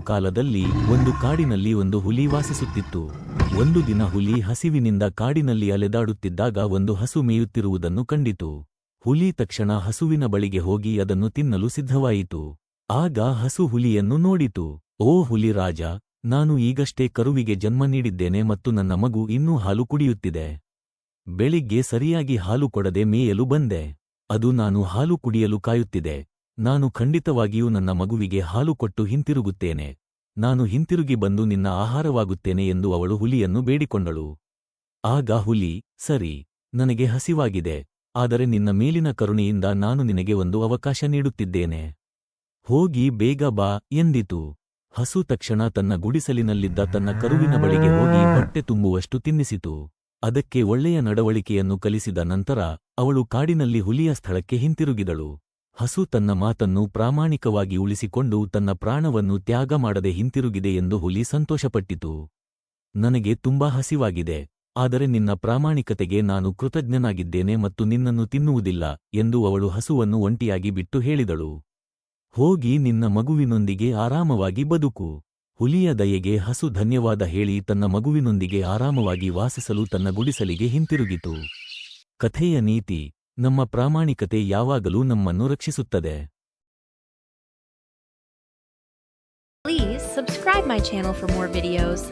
ಕಾಲದಲ್ಲಿ ಒಂದು ಕಾಡಿನಲ್ಲಿ ಒಂದು ಹುಲಿ ವಾಸಿಸುತ್ತಿತ್ತು. ಒಂದು ದಿನ ಹುಲಿ ಹಸಿವಿನಿಂದ ಕಾಡಿನಲ್ಲಿ ಅಲೆದಾಡುತ್ತಿದ್ದಾಗ ಒಂದು ಹಸು ಮೇಯುತ್ತಿರುವುದನ್ನು ಕಂಡಿತು. ಹುಲಿ ತಕ್ಷಣ ಹಸುವಿನ ಬಳಿಗೆ ಹೋಗಿ ಅದನ್ನು ತಿನ್ನಲು ಸಿದ್ಧವಾಯಿತು. ಆಗ ಹಸು ಹುಲಿಯನ್ನು ನೋಡಿತು. ಓ ಹುಲಿ ರಾಜ, ನಾನು ಈಗಷ್ಟೇ ಕರುವಿಗೆ ಜನ್ಮ ನೀಡಿದ್ದೇನೆ ಮತ್ತು ನನ್ನ ಮಗು ಇನ್ನೂ ಹಾಲು ಕುಡಿಯುತ್ತಿದೆ. ಬೆಳಿಗ್ಗೆ ಸರಿಯಾಗಿ ಹಾಲು ಕೊಡದೆ ಮೇಯಲು ಬಂದೆ. ಅದು ನಾನು ಹಾಲು ಕುಡಿಯಲು ಕಾಯುತ್ತಿದೆ. ನಾನು ಖಂಡಿತವಾಗಿಯೂ ನನ್ನ ಮಗುವಿಗೆ ಹಾಲು ಕೊಟ್ಟು ಹಿಂತಿರುಗುತ್ತೇನೆ. ನಾನು ಹಿಂತಿರುಗಿ ಬಂದು ನಿನ್ನ ಆಹಾರವಾಗುತ್ತೇನೆ ಎಂದು ಅವಳು ಹುಲಿಯನ್ನು ಬೇಡಿಕೊಂಡಳು. ಆಗ ಹುಲಿ, ಸರಿ, ನನಗೆ ಹಸಿವಾಗಿದೆ, ಆದರೆ ನಿನ್ನ ಮೇಲಿನ ಕರುಣೆಯಿಂದ ನಾನು ನಿನಗೆ ಒಂದು ಅವಕಾಶ ನೀಡುತ್ತಿದ್ದೇನೆ. ಹೋಗಿ, ಬೇಗ ಬಾ, ಎಂದಿತು. ಹಸು ತಕ್ಷಣ ತನ್ನ ಗುಡಿಸಲಿನಲ್ಲಿದ್ದ ತನ್ನ ಕರುವಿನ ಬಳಿಗೆ ಹೋಗಿ ಹೊಟ್ಟೆ ತುಂಬುವಷ್ಟು ತಿನ್ನಿಸಿತು. ಅದಕ್ಕೆ ಒಳ್ಳೆಯ ನಡವಳಿಕೆಯನ್ನು ಕಲಿಸಿದ ನಂತರ ಅವಳು ಕಾಡಿನಲ್ಲಿ ಹುಲಿಯ ಸ್ಥಳಕ್ಕೆ ಹಿಂತಿರುಗಿದಳು. ಹಸು ತನ್ನ ಮಾತನ್ನು ಪ್ರಾಮಾಣಿಕವಾಗಿ ಉಳಿಸಿಕೊಂಡು ತನ್ನ ಪ್ರಾಣವನ್ನು ತ್ಯಾಗ ಮಾಡದೆ ಹಿಂತಿರುಗಿದೆ ಎಂದು ಹುಲಿ ಸಂತೋಷಪಟ್ಟಿತು. ನನಗೆ ತುಂಬಾ ಹಸಿವಾಗಿದೆ, ಆದರೆ ನಿನ್ನ ಪ್ರಾಮಾಣಿಕತೆಗೆ ನಾನು ಕೃತಜ್ಞನಾಗಿದ್ದೇನೆ ಮತ್ತು ನಿನ್ನನ್ನು ತಿನ್ನುವುದಿಲ್ಲ ಎಂದು ಅವಳು ಹಸುವನ್ನು ಒಂಟಿಯಾಗಿ ಬಿಟ್ಟು ಹೇಳಿದಳು. ಹೋಗಿ ನಿನ್ನ ಮಗುವಿನೊಂದಿಗೆ ಆರಾಮವಾಗಿ ಬದುಕು. ಹುಲಿಯ ದಯೆಗೆ ಹಸು ಧನ್ಯವಾದ ಹೇಳಿ ತನ್ನ ಮಗುವಿನೊಂದಿಗೆ ಆರಾಮವಾಗಿ ವಾಸಿಸಲು ತನ್ನ ಗುಡಿಸಲಿಗೆ ಹಿಂತಿರುಗಿತು. ಕಥೆಯ ನೀತಿ. ನಮ್ಮ ಪ್ರಾಮಾಣಿಕತೆ ಯಾವಾಗಲೂ ನಮ್ಮನ್ನು ರಕ್ಷಿಸುತ್ತದೆ Please subscribe my channel for more videos.